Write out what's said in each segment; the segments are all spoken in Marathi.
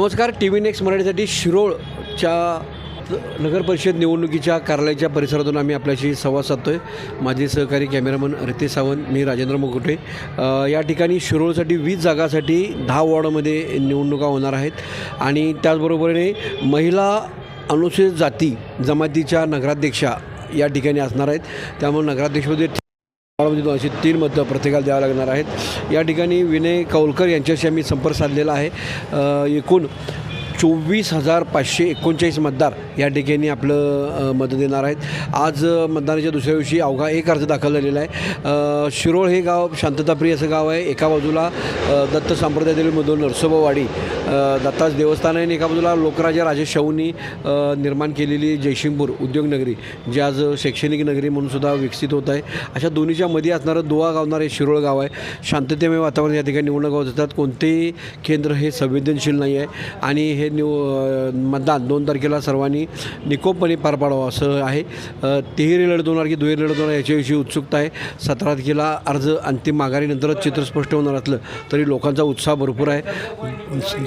नमस्कार टी व्ही नेक्स्ट मराठीसाठी शिरोळच्या नगर परिषद निवडणुकीच्या कार्यालयाच्या परिसरातून आम्ही आपल्याशी संवाद साधतो आहे माझे सहकारी कॅमेरामन रितेश सावंत मी राजेंद्र मुकुटे. या ठिकाणी शिरोळसाठी वीस जागासाठी दहा वॉर्डमध्ये निवडणुका होणार आहेत. आणि त्याचबरोबरीने महिला अनुसूचित जाती जमातीच्या नगराध्यक्षा या ठिकाणी असणार आहेत. त्यामुळे नगराध्यक्षमध्ये म्हणजे दोनशे तीन मतं प्रत्येकाला द्यावं लागणार आहेत. या ठिकाणी विनय कौलकर यांच्याशी आम्ही संपर्क साधलेला आहे. एकूण चोवीस हजार पाचशे एकोणचाळीस मतदार या ठिकाणी आपलं मतं देणार आहेत. आज मतदानाच्या दुसऱ्या दिवशी अवघा एक अर्ज दाखल झालेला आहे. शिरोळ हे गाव शांतताप्रिय असं गाव आहे. एका बाजूला दत्त संप्रदायातील मधून नरसोबावाडी दत्ताच देवस्थान आहे आणि एका बाजूला लोकराजा राजेश शाहूंनी निर्माण केलेली जयशिंगपूर उद्योगनगरी जी आज शैक्षणिक नगरी म्हणून सुद्धा विकसित होत आहे. अशा दोन्हीच्या मध्ये असणारं दुवा गावणारे शिरोळ गाव आहे. शांततेमय वातावरण या ठिकाणी निवडणुका होत असतात. कोणतेही केंद्र हे संवेदनशील नाही आहे. आणि हे निव मतदान. दोन तारखेला सर्वांनी निकोपपणे पार पाडावं असं आहे. अ, तिहेरी लढत होणार की दुहेरी लढत होणार याच्याविषयी उत्सुकता आहे. सतरा तारखेला अर्ज अंतिम माघारीनंतरच चित्र स्पष्ट होणार असलं तरी लोकांचा उत्साह भरपूर आहे.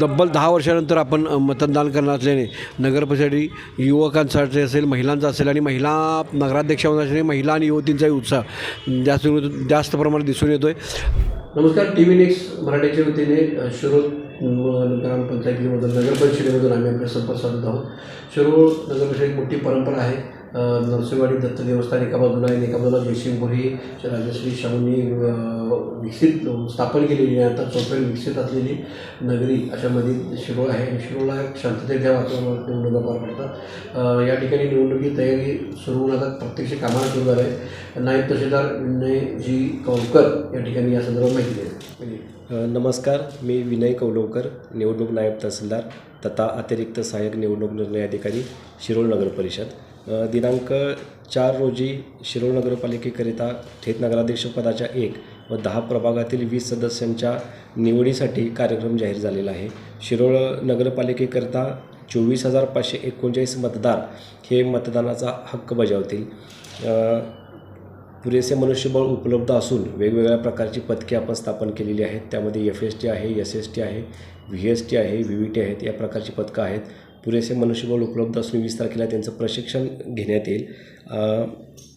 तब्बल दहा वर्षानंतर आपण मतदान करणार असल्याने नगरपरिषदेसाठी युवकांसाठी असेल महिलांचा असेल आणि महिला नगराध्यक्ष होण्यासाठी महिला आणि युवतींचाही उत्साह जास्त जास्त प्रमाणात दिसून येतो आहे नमस्कार. टी व्ही नेक्स्ट मराठीच्या वतीने अ, ग्रामपंचायतीमधून नगरपरिषदेमधून आम्ही आपल्या संपर्क साधत आहोत. शिरोळ नगर एक मोठी परंपरा आहे. नरसिंहवाडी दत्त देवस्थान एका बाजूला आहे एका बाजूला जयसिंगपुरी ही राजश्री शाहूंनी विकसित स्थापन केलेली आहे. आता चौफेर विकसित असलेली नगरी अशामध्ये शिरोळ आहे. आणि शिरोळला एक शांततेच्या वातावरणात निवडणुका पार पडतात. या ठिकाणी निवडणुकी तयारी सुरू होऊन आता प्रत्यक्ष कामाला सुरू झालं आहे. नायब तहसीलदार विनयजी कौलकर या ठिकाणी या संदर्भात माहिती दिली नमस्कार मी विनय कौलवकर निवडणूक नायब तहसीलदार तथा अतिरिक्त सहाय्यक निवडणूक निर्णय अधिकारी शिरोळ नगर परिषद. दिनांक चार रोजी शिरोळ नगरपालिकेकरिता थेट नगराध्यक्षपदाच्या एक व दहा प्रभागातील वीस सदस्यांच्या निवडीसाठी कार्यक्रम जाहीर झालेला आहे. शिरोळ नगरपालिकेकरिता चोवीस हजार पाचशे एकोणचाळीस मतदार हे मतदानाचा हक्क बजावतील. पुरेसे मनुष्यबळ उपलब्ध असून वेगवेगळ्या प्रकारची पदके आपण स्थापन केलेली आहेत. त्यामध्ये एफ एस टी आहे एस एस टी आहे व्ही एस टी आहे व्ही व्ही टी आहेत या प्रकारची पदकं आहेत. पुरेसे मनुष्यबळ उपलब्ध असून वीस तारखेला त्यांचं प्रशिक्षण घेण्यात येईल.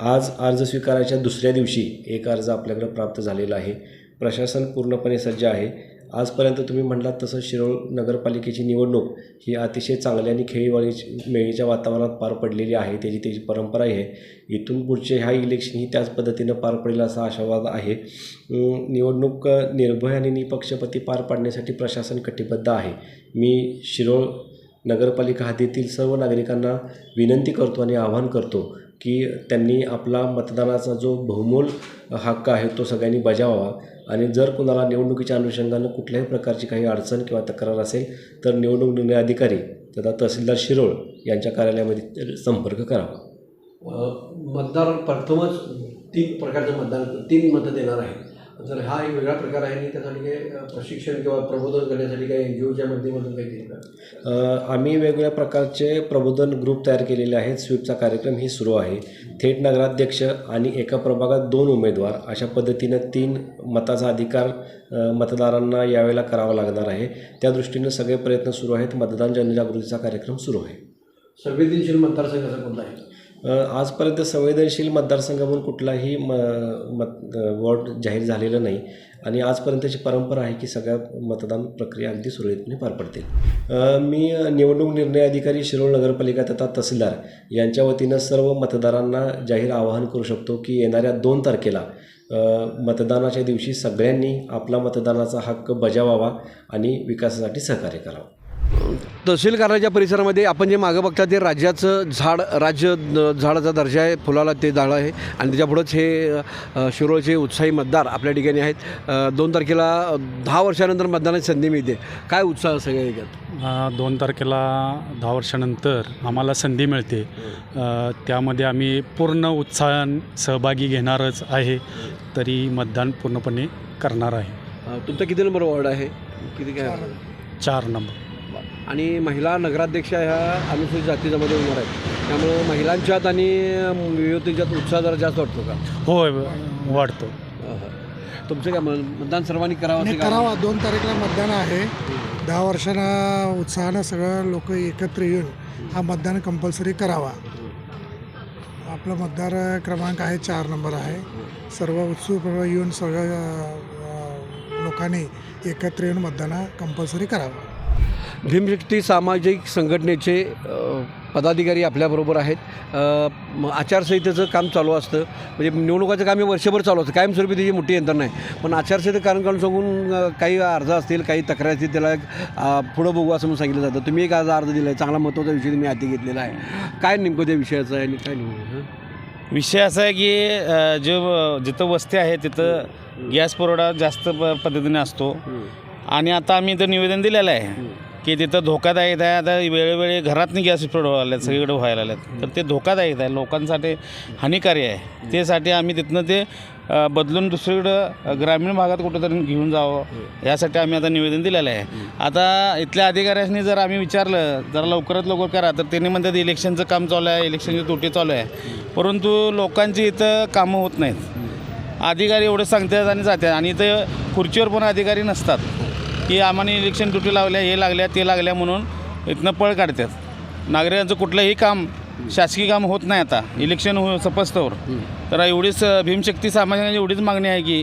आज अर्ज स्वीकाराच्या दुसऱ्या दिवशी एक अर्ज आपल्याकडे प्राप्त झालेला आहे. प्रशासन पूर्णपणे सज्ज आहे. आजपर्यंत तुम्ही म्हणलात तसं शिरोळ नगरपालिकेची निवडणूक ही अतिशय चांगली आणि खेळीवाळी मेळीच्या वातावरणात पार पडलेली आहे त्याची त्याची परंपरा आहे. इथून पुढचे ह्या इलेक्शन ही त्याच पद्धतीनं पार पडेल असा आशावाद आहे. निवडणूक निर्भय आणि निपक्षपाती पार पाडण्यासाठी प्रशासन कटिबद्ध आहे. मी शिरोळ नगरपालिका हद्दीतील सर्व नागरिकांना विनंती करतो आणि आवाहन करतो की त्यांनी आपला मतदानाचा जो बहुमोल हक्क आहे तो सगळ्यांनी बजावावा. आणि जर कुणाला निवडणुकीच्या अनुषंगानं कुठल्याही प्रकारची काही अडचण किंवा तक्रार असेल तर निवडणूक निर्णय अधिकारी तथा तहसीलदार शिरोळ यांच्या कार्यालयामध्ये संपर्क करावा. मतदार प्रथमच तीन प्रकारचे मतदान तीन मतं देणार आहे जर हा एक वेगळा प्रकार आहे आणि त्यासाठी काही प्रशिक्षण किंवा प्रबोधन करण्यासाठी काही एन जी ओच्या माध्यमातून काही का आम्ही वेगवेगळ्या प्रकारचे प्रबोधन ग्रुप तयार केलेले आहेत. स्वीपचा कार्यक्रम ही सुरू आहे. थेट नगराध्यक्ष आणि एका प्रभागात दोन उमेदवार अशा पद्धतीनं तीन मताचा अधिकार मतदारांना यावेळेला करावा लागणार आहे. त्या दृष्टीनं सगळे प्रयत्न सुरू आहेत. मतदान जनजागृतीचा कार्यक्रम सुरू आहे. संवेदनशील मतदारसंघ असा कोणता आहे? आजपर्यंत संवेदनशील मतदारसंघ म्हणून कुठलाही म मत वॉर्ड जाहीर झालेलं नाही. आणि आजपर्यंतची परंपरा आहे की सगळ्या मतदान प्रक्रिया अगदी सुरळीतपणे पार पडतील. मी निवडणूक निर्णय अधिकारी शिरोळ नगरपालिका तथा तहसीलदार यांच्या वतीनं सर्व मतदारांना जाहीर आवाहन करू शकतो की येणाऱ्या दोन तारखेला मतदानाच्या दिवशी सगळ्यांनी आपला मतदानाचा हक्क बजावावा आणि विकासासाठी सहकार्य करावं. तहसील कार्यालयाच्या परिसरामध्ये आपण जे मागं बघता ते राज्याचं झाड राज्य झाडाचा दर्जा आहे फुलाला ते झाड आहे. आणि त्याच्यापुढंच हे शिरोळचे उत्साही मतदार आपल्या ठिकाणी आहेत. दोन तारखेला दहा वर्षानंतर मतदानाची संधी मिळते. काय उत्साह सगळ्या याच्यात दोन तारखेला दहा वर्षानंतर आम्हाला संधी मिळते. त्यामध्ये आम्ही पूर्ण उत्साहान सहभागी घेणारच आहे तरी मतदान पूर्णपणे करणार आहे. तुमचा किती नंबर वॉर्ड आहे? किती काय? चार नंबर. आणि महिला नगराध्यक्ष ह्या अनुसूचित जातीच्यामध्ये होणार आहेत त्यामुळं महिलांच्यात आणि युवतींच्यात उत्साह जरा जास्त वाटतो का? होय वाढतो तुमचं काय मत? मतदान सर्वांनी करावं आणि? करावा. दोन तारीखला मतदान आहे. दहा वर्षांना उत्साहानं सगळं लोक एकत्र येऊन हा मतदान कंपल्सरी करावा. आपला मतदार क्रमांक आहे चार नंबर आहे. सर्व उत्सुक येऊन सगळ्या अ, लोकांनी एकत्र येऊन मतदान कंपल्सरी करावं. भीमशक्ती सामाजिक संघटनेचे पदाधिकारी आपल्याबरोबर आहेत. आचारसंहितेचं काम चालू असतं. म्हणजे निवडणुकाचं काम हे वर्षभर चालू असतं. कायमस्वरूपी त्याची मोठी यंत्रणा आहे. पण आचारसंहिता कारण काढून सांगून काही अर्ज असतील काही तक्रारी असतील त्याला पुढं बघू असं म्हणून सांगितलं जातं. तुम्ही एक आज अर्ज दिला आहे चांगला महत्त्वाचा विषय तुम्ही हाती घेतलेला आहे. काय नेमकं त्या विषयाचं आहे आणि काय नेमकं? विषय असा आहे की जे जिथं वस्ती आहे तिथं गॅस पुरवठा जास्त प पद्धतीने असतो. आणि आता आम्ही इथं निवेदन दिलेलं आहे. की तिथं धोकादायक आहे. आता वेळोवेळी घरातनी गॅस व्हायला आल्यात सगळीकडे व्हायला आहेत तर ते धोकादायक आहे. लोकांसाठी हानिकारी आहे. त्यासाठी आम्ही तिथनं ते बदलून दुसरीकडं ग्रामीण भागात कुठंतरी घेऊन जावं. यासाठी आम्ही आता निवेदन दिलेलं आहे. आता इथल्या अधिकाऱ्यांनी जर आम्ही विचारलं जरा लवकरात लवकर करा तर त्यांनी म्हणतात इलेक्शनचं काम चालू आहे. इलेक्शनची तोटी चालू आहे. परंतु लोकांची इथं कामं होत नाहीत. अधिकारी एवढं सांगतात आणि जातात. आणि इथं खुर्चीवर पण अधिकारी नसतात. की आम्हाला इलेक्शन ड्युटी लावल्या हे लागल्या ते लागल्या म्हणून इथनं पळ काढतात. नागरिकांचं कुठलंही काम शासकीय काम होत नाही आता. इलेक्शन हो सपस्तवर. तर एवढीच भीमशक्ती सामाजिकांची एवढीच मागणी आहे की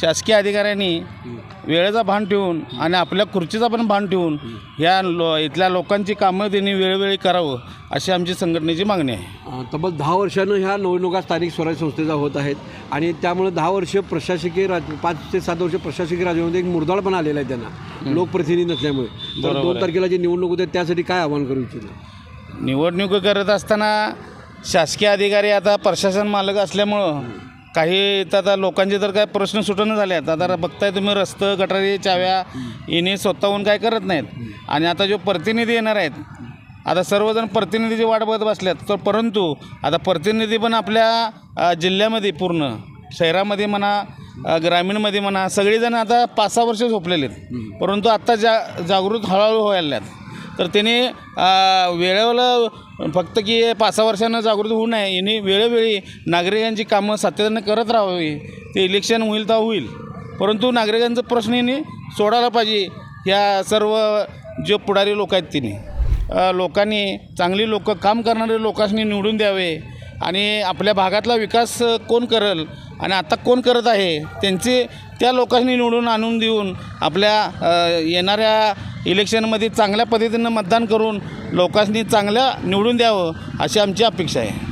शासकीय अधिकाऱ्यांनी वेळेचा भान ठेवून आणि आपल्या खुर्चीचा पण भान ठेवून ह्या लो इथल्या लोकांची कामं त्यांनी वेळोवेळी करावं अशी आमची संघटनेची मागणी आहे. तब्बल दहा वर्षानं ह्या निवडणुका स्थानिक स्वराज्य संस्थेचा होत आहेत आणि त्यामुळे दहा वर्ष प्रशासकीय राज पाच ते सात वर्ष प्रशासकीय राजमध्ये एक मुरदाळपण आलेला आहे त्यांना. लोकप्रतिनिधी नसल्यामुळे. दोन. तारखेला जी निवडणूक होते त्यासाठी काय आव्हान करू इच्छितो? निवडणूक करत असताना शासकीय अधिकारी आता प्रशासन मालक असल्यामुळं काही इथं आता लोकांचे तर काय प्रश्न सुटणं झाले आहेत आता बघताय तुम्ही रस्तं गटारी चाव्या येणे स्वतःहून काय करत नाहीत. आणि आता जो प्रतिनिधी येणार आहेत आता सर्वजण प्रतिनिधीची वाट बघत बसल्यात तर परंतु आता प्रतिनिधी पण आपल्या जिल्ह्यामध्ये पूर्ण शहरामध्ये म्हणा ग्रामीणमध्ये म्हणा सगळेजण आता पाच सहा वर्ष झोपलेले आहेत. परंतु आत्ता जा जागृत हळूहळू व्हायला आहेत तर त्याने अ, वेळेवर फक्त की पाच सहा वर्षानं जागृत होऊ नये. यांनी वेळोवेळी नागरिकांची कामं सातत्यानं करत राहावी. ते इलेक्शन होईल तर होईल. परंतु नागरिकांचा प्रश्न यांनी सोडायला पाहिजे. ह्या सर्व जे पुढारी लोक आहेत तिने. लोकांनी चांगली लोकं काम करणारे लोकांनी निवडून द्यावे. आणि आपल्या भागातला विकास कोण करेल? आणि आता कोण करत आहे? त्यांचे त्या लोकांनी निवडून आणून देऊन आपल्या येणाऱ्या इलेक्शनमध्ये चांगल्या पद्धतीनं मतदान करून लोकांनी चांगल्या निवडून द्यावं अशी आमची अपेक्षा आहे.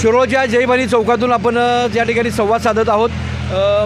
शिरोळच्या जयभानी चौकातून आपण अ, या ठिकाणी संवाद साधत आहोत.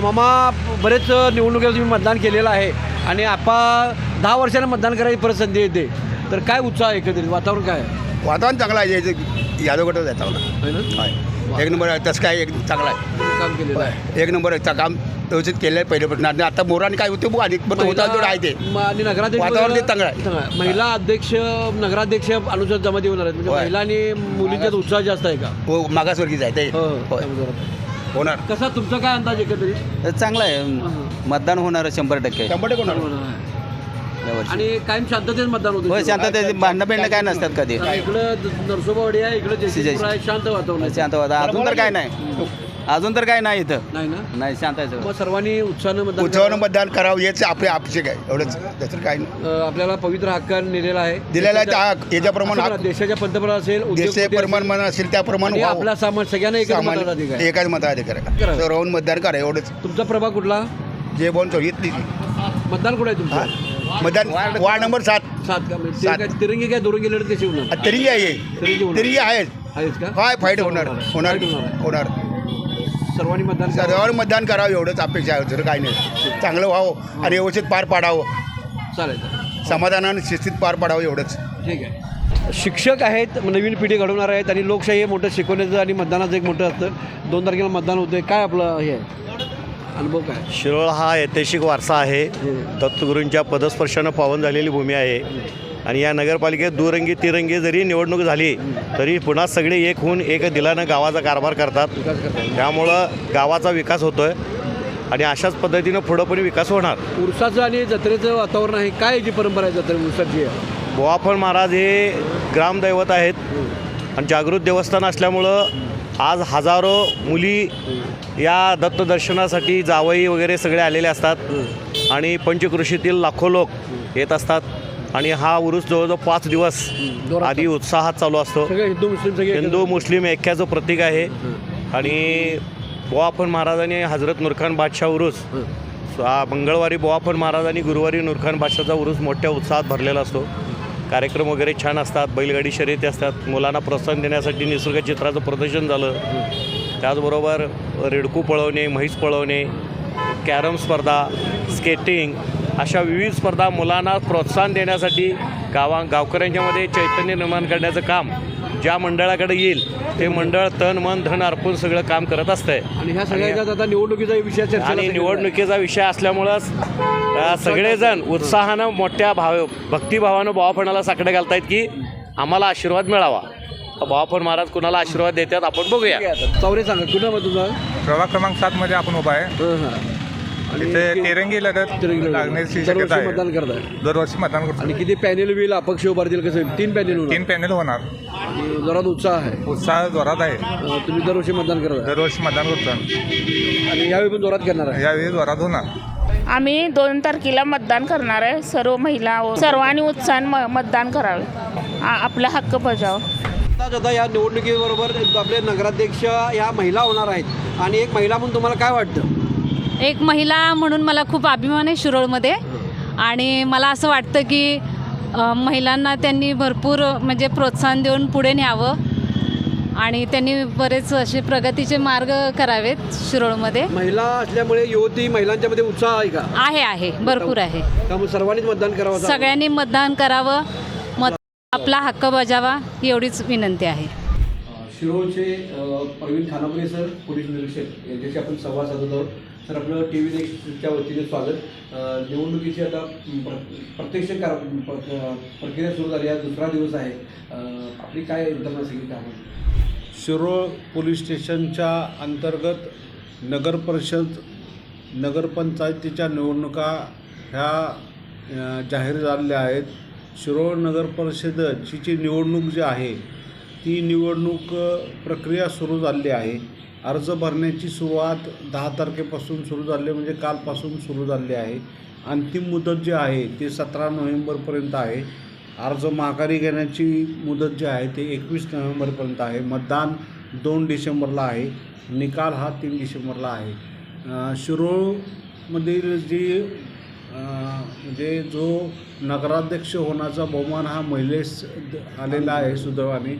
मामा बरेच निवडणुकीला तुम्ही मतदान केलेलं आहे आणि आपा दहा वर्षानं मतदान करायची परत संधी येते. तर काय उत्साह आहे एकंदरीत? वातावरण काय आहे? वातावरण चांगलं आहे. याचं यादव गटच आहे चांगला. है ना? आहे एक नंबर आहे तसं काय एक चांगला आहे. काम केलेलं आहे. एक नंबर आहे काम व्यवस्थित केलं आहे पहिल्यापासून आणि आता मोराने काय होते बघ आणि पण होता तेवढं आहे ते. म- आणि नगराध्यक्ष वातावरण ते चांगलं आहे. चांगलं. महिला अध्यक्ष नगराध्यक्ष अनुसूचित जमाती होणार आहेत म्हणजे होय. महिला आणि मुलींच्यात उत्साह जास्त आहे का? हो मागासवर्गीच आहे ते. हो होय. होणार. कसा तुमचा काय अंदाज एकंदरीत? चांगलं आहे. मतदान होणार शंभर टक्के. शंभर टक्के होणार. आणि कायम शांततेत मतदान होतं. होय शांततेचे भांडणं बिंडणं काय नसतात कधी. इकडं नरसोबावाडी आहे इकडं जयसिंगपूर आहे शांत वातावरण आहे. शांत होता अजून तर काय नाही. अजून तर काय नाही इथं. नाही ना? नाही शांत आहे सगळं. मग सर्वांनी उत्साहानं मतदान उत्सवानं करावं. मतदान करावं हेच आपले अपेक्षित आहे. एवढंच. दुसरं काय नाही. अ, आपल्याला पवित्र हक्क नेलेला आहे. दिलेला आहे त्या देशाच्या- याच्याप्रमाणे म्हणा, देशाच्या पंतप्रधान असेल देश उद्योगपती प्रमाण असेल आणि त्याप्रमाणे आपला सामान सगळ्यांना एकच सामान्य मताधिकार आहे. एकाच मताधिकार करा. आहे. राहून मतदान करा एवढंच. तुमचा प्रभाग कुठला? जे बोन चौघीतली मतदान कुठे आहे तुमचं? मतदान वार्ड नंबर सात. सात का? म्हणजे ते सात. काय तिरंगी काय दुरंगी लढत कशी होणार? तरी आहे. तिरंगी होणार. तरी आहेच. आहेच का? काय फाईट होणार? होणार. Fight होणार. होणार. सर्वांनी मतदान करावं. सर्वांवर मतदान करावं एवढंच अपेक्षा आहे. दुसरं काही नाही. चांगलं व्हावं आणि व्यवस्थित पार पाडावं. चालेल. चालेल. समाधानानं शिस्तीत पार पाडावं एवढंच. ठीक आहे. शिक्षक आहेत नवीन पिढी घडवणार आहेत आणि लोकशाही हे मोठं शिकवण्याचं आणि मतदानाचं एक मोठं असतं. दोन तारखेला मतदान होतं काय आपलं हे आहे? अनुभव काय? शिरोळ हा ऐतिहासिक वारसा आहे. दत्तगुरूंच्या पदस्पर्शानं पावन झालेली भूमी आहे. आणि या नगरपालिकेत दुरंगी तिरंगी जरी निवडणूक झाली तरी पुन्हा सगळे एक होऊन एक दिलानं गावाचा कारभार करतात. त्यामुळं गावाचा विकास होतोय. आणि अशाच पद्धतीनं पुढं पण विकास होणार. उरसाचं आणि जत्रेचं वातावरण आहे. काय याची परंपरा आहे जत्रे उरसाची आहे बोवाफळ महाराज हे ग्रामदैवत आहेत. आणि जागृत देवस्थान असल्यामुळं आज हजारो मुली या दत्तदर्शनासाठी जावई वगैरे सगळे आलेले असतात. आणि पंचकृषीतील लाखो लोक येत असतात. आणि हा उरूस जवळजवळ पाच दिवस आधी उत्साहात चालू असतो. हिंदू मुस्लिम सगळे हिंदू मुस्लिम ऐक्याचं प्रतीक आहे. आणि बोआफन महाराजांनी हजरत नूरखान बादशाह उरूस. मंगळवारी बोआफन महाराज आणि गुरुवारी नूरखान बादशाहचा उरूस मोठ्या उत्साहात भरलेला असतो. कार्यक्रम वगैरे छान असतात बैलगाडी शर्यती असतात. मुलांना प्रोत्साहन देण्यासाठी निसर्ग चित्राचं प्रदर्शन झालं. त्याचबरोबर रेडकू पळवणे म्हैस पळवणे कॅरम स्पर्धा स्केटिंग अशा विविध स्पर्धा मुलांना प्रोत्साहन देण्यासाठी गावा गावकऱ्यांच्यामध्ये चैतन्य निर्माण करण्याचं काम ज्या मंडळाकडे येईल ते मंडळ तन मन धन अर्पून सगळं काम करत असतंय. आणि ह्या सगळ्याच्यात आता निवडणुकीचा विषय आणि. निवडणुकीचा विषय असल्यामुळंच सगळेजण उत्साहानं मोठ्या भाव भक्तिभावानं भावापणाला साकडे घालतायत की आम्हाला आशीर्वाद मिळावा. भावापण महाराज कुणाला आशीर्वाद देतात आपण बघूया. चौरे सांगा कुठं मग तुझा? प्रभाग क्रमांक सात मध्ये आपण उभा आहे. हं, हं. आणि तिथे तिरंगी लढत. लागण्याची शक्यता आहे. मतदान करताय. दरवर्षी मतदान आणि करतो किती पॅनेल होईल? अपक्ष उभारतील कसं होईल? तीन पॅनेल होणार. तीन पॅनल होणार. आणि जोरात उत्साह आहे. उत्साह जोरात आहे. तुम्ही दरवर्षी मतदान करताय. दरवर्षी मतदान करतो आणि यावेळी पण जोरात करणार आहे. यावेळी जोरात होणार. आम्ही दोन तारखेला मतदान करणार आहे. सर्व महिला सर्वांनी उत्साहान म मतदान करावे. आपला हक्क बजाव. आता आता या निवडणुकीबरोबर आपले नगराध्यक्ष या महिला होणार आहेत. आणि एक महिला म्हणून तुम्हाला काय वाटतं? एक महिला म्हणून मला खूप अभिमान आहे शिरोळमध्ये. आणि मला असं वाटतं की महिलांना त्यांनी भरपूर म्हणजे प्रोत्साहन देऊन पुढे न्यावं. आणि त्यांनी बरेच असे प्रगतीचे मार्ग करावेत शिरोळमध्ये. महिला असल्यामुळे युवती महिलांच्या मध्ये उत्साह आहे का? आहे आहे. भरपूर आहे. त्यामुळे सर्वांनीच मतदान करावं असं सगळ्यांनी मतदान करावं. मत आपला हक्क बजावा एवढीच विनंती आहे. शिरोळचे प्रवीण खानापुरे सर पोलीस निरीक्षक यांच्याशी आपण संवाद साधत आहोत. सर आपलं टी व्ही नेक्स्टच्या वतीने स्वागत. अ, निवडणुकीची आता प्र- प्रत्यक्ष कार प्र- प्रक्रिया सुरू झाली. आहे दुसरा दिवस आहे. अ, आपली काय यंत्रणा सगळी कामं शिरोळ पोलीस स्टेशनच्या अंतर्गत नगर परिषद नगरपंचायतीच्या निवडणुका ह्या जाहीर झालेल्या आहेत. शिरोळ नगर परिषदची जी निवडणूक जी आहे ती निवडणूक प्रक्रिया सुरू झालेली आहे. अर्ज भरण्याची सुरुवात दहा तारखेपासून सुरू झाली म्हणजे कालपासून सुरू झाली आहे. अंतिम मुदत जी आहे ती सतरा नोव्हेंबरपर्यंत आहे. अर्ज माघारी घेण्याची मुदत जी आहे ते एकवीस नोव्हेंबरपर्यंत आहे. मतदान दोन डिसेंबरला आहे. निकाल हा तीन डिसेंबरला आहे. शिरोळमधील जी म्हणजे जो नगराध्यक्ष होण्याचा बहुमान हा महिलेस द- आलेला आहे सुदैवाने.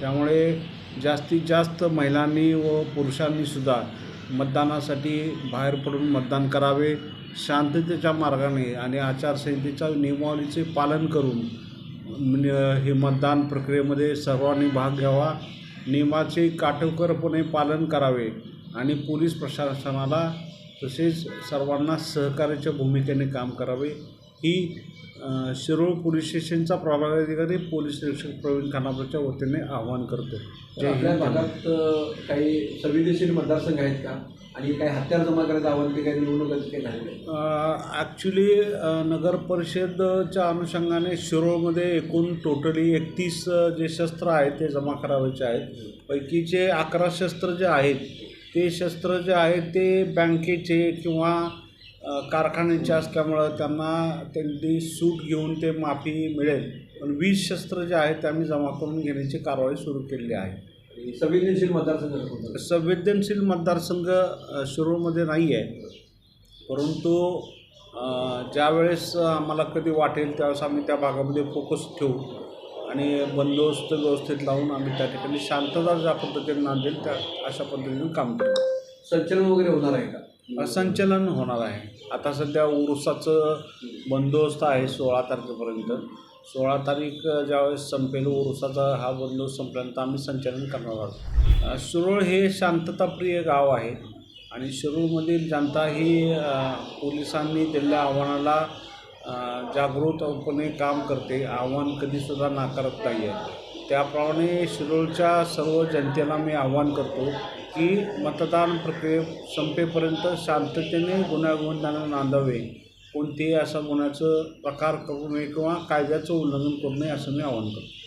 त्यामुळे जास्तीत जास्त महिलांनी व पुरुषांनीसुद्धा मतदानासाठी बाहेर पडून मतदान करावे. शांततेच्या मार्गाने आणि आचारसंहितेच्या नियमावलीचे पालन करून म्हणजे, हे मतदान प्रक्रियेमध्ये सर्वांनी भाग घ्यावा. नियमाचे काटेकोरपणे पालन करावे आणि पोलीस प्रशासनाला तसेच सर्वांना सहकार्याच्या भूमिकेने काम करावे. ही शिरोळ पोलीस स्टेशनचा प्रभागाधिकारी पोलीस निरीक्षक प्रवीण खानापूरच्या वतीने आवाहन करतो. आपल्या भागात काही संवेदनशील मतदारसंघ आहेत का? आणि काही हत्यार जमा करायचं आव्हान ते काही आहे ॲक्च्युली नगर परिषदच्या अनुषंगाने शिरोळमध्ये एकूण टोटली एकतीस जे शस्त्र आहेत ते जमा करावायचे आहेत. पैकीचे अकरा शस्त्र जे आहेत ते शस्त्र जे आहेत ते बँकेचे किंवा कारखान्याचे असल्यामुळं त्यांना त्यांनी सूट घेऊन ते माफी मिळेल. पण वीस शस्त्र जे आहेत ते आम्ही जमा करून घेण्याची कारवाई सुरू केलेली आहे. संवेदनशील मतदारसंघ? संवेदनशील मतदारसंघ शिरूरमध्ये नाही आहे परंतु ज्यावेळेस आम्हाला कधी वाटेल त्यावेळेस आम्ही त्या भागामध्ये फोकस ठेवू. आणि बंदोबस्त व्यवस्थित लावून आम्ही त्या ठिकाणी शांतता ज्या पद्धतीने नांदेल त्या अशा पद्धतीने काम करू. संचलन वगैरे होणार आहे का? संचलन होणार आहे. आता सध्या उरुसाचं बंदोबस्त आहे सोळा तारखेपर्यंत. सोळा तारीख ज्यावेळेस संपेल उरुसाचा हा बंदोबस्त संपल्यानंतर आम्ही संचलन करणार आहोत. शिरोळ हे शांतताप्रिय गाव आहे आणि शिरूळमधील जनता ही पोलिसांनी दिलेल्या आव्हानाला जागृतपणे काम करते. आव्हान कधीसुद्धा नाकारत नाही आहे त्याप्रमाणे शिरोळच्या सर्व जनतेला मी आव्हान करतो. की मतदान प्रक्रिये संपेपर्यंत शांततेने गुन्ह्यागोविंदाने नांदावे. कोणतेही असा गुन्ह्याचं प्रकार करू नये किंवा कायद्याचं उल्लंघन करू नये असं मी आवाहन करतो.